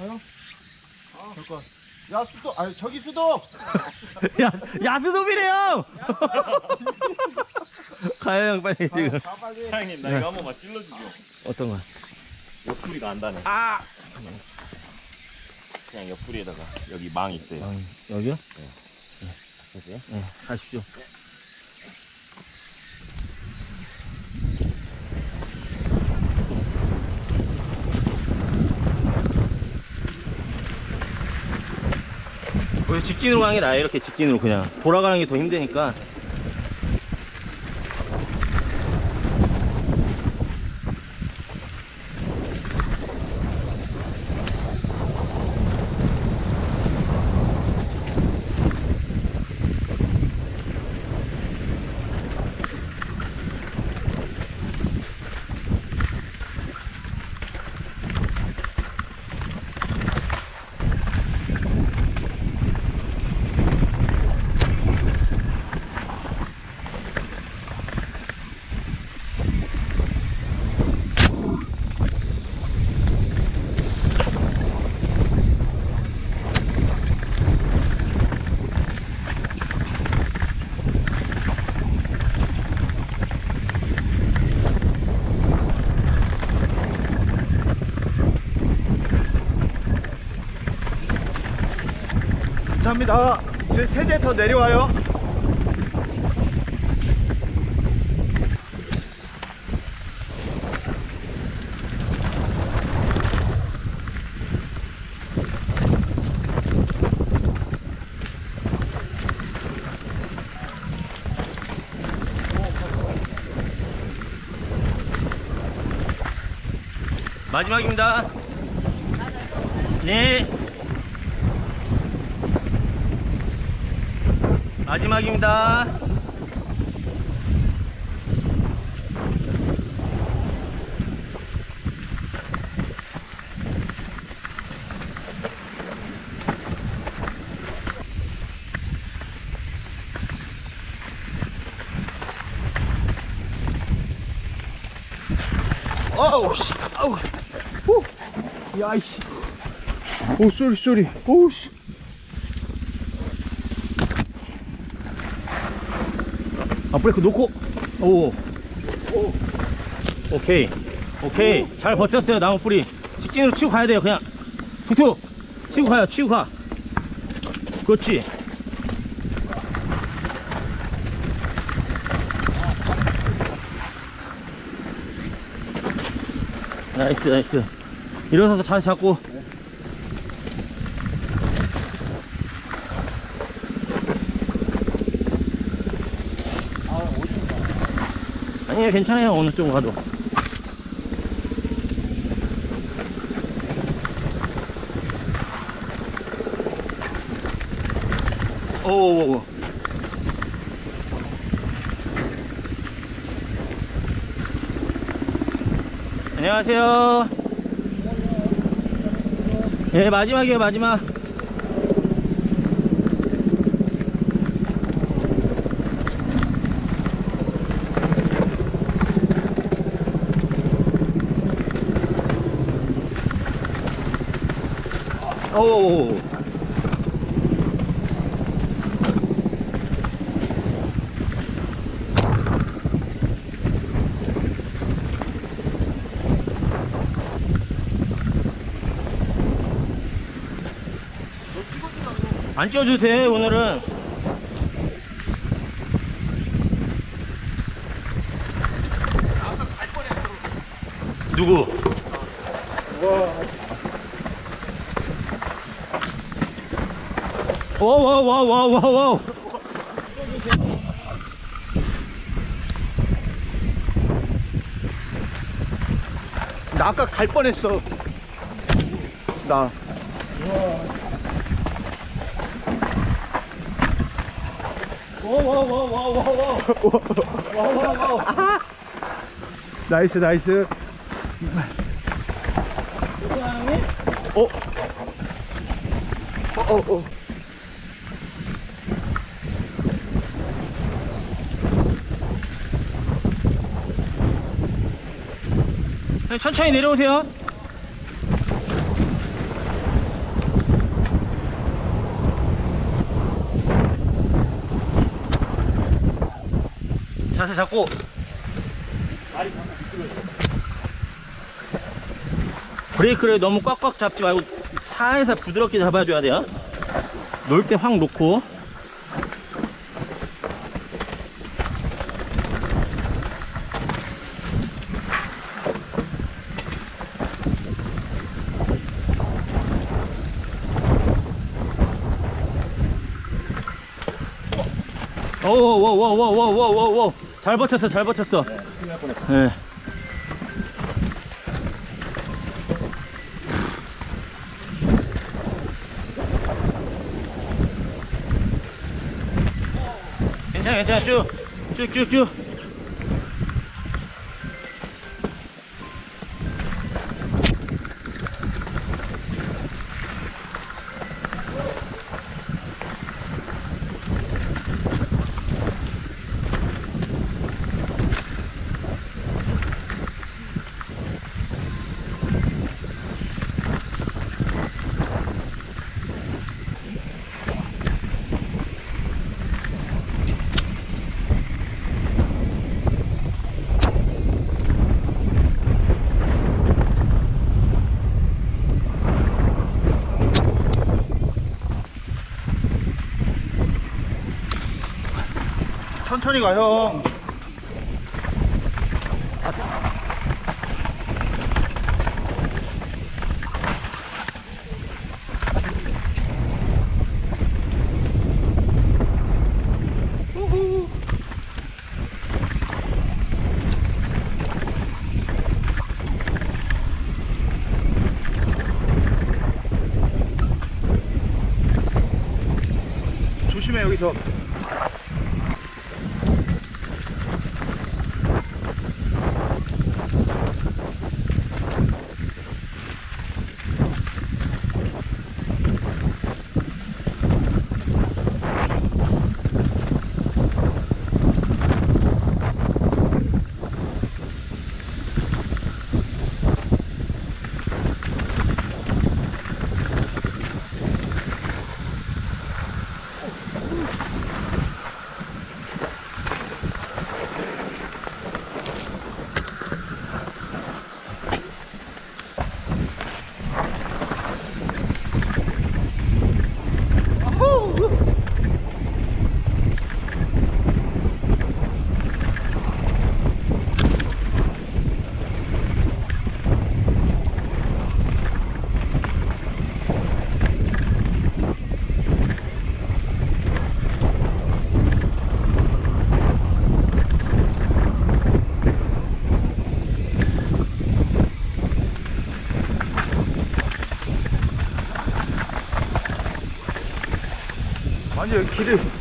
가요? 될것 야 수도 아니 저기 수도 야, 야수놈이래요! 가요, 형, 빨리 지금. 가 빨리 사장님 나 이거 한 번만 찔러주죠 어떤 거? 옆구리가 안 닿네 아! 그냥 옆구리에다가 여기 망 있어요 아, 여기요? 보세요 네, 가십시오. 왜 직진으로 가는 게 나아요? 이렇게 직진으로 그냥 돌아가는 게 더 힘드니까 감사합니다 저 세대 더 내려와요 마지막입니다. 네. 마지막입니다. 어우, 씨, 어우. 오, 야, 이씨. 오, 쏘리, 쏘리. 오, 씨. 브레이크 놓고. 오. 오. 오케이. 오케이. 잘 버텼어요, 나무 뿌리. 직진으로 치고 가야 돼요, 그냥. 툭툭. 치고 가요, 치고 가. 그렇지. 나이스, 나이스. 일어서서 잘 잡고. 괜찮아요. 어느 쪽으로 가도. 오오오. 안녕하세요. 예, 마지막이에요, 마지막. 오. 안 돼, 오늘은. 누구? 와 와와와와와 나 아까 갈 뻔했어. 나. 와와와와와와 나이스 나이스. 어? 어, 어, 어. 천천히 내려오세요. 자세 잡고. 브레이크를 너무 꽉꽉 잡지 말고 사에서 부드럽게 잡아줘야 돼요. 놓을 때 확 놓고. 오오오오오오오오오 잘 버텼어 잘 버텼어. 네. 괜찮아 괜찮아. 쭉쭉쭉쭉 천천히 가, 형. 조심해, 여기서. 아니, 길을.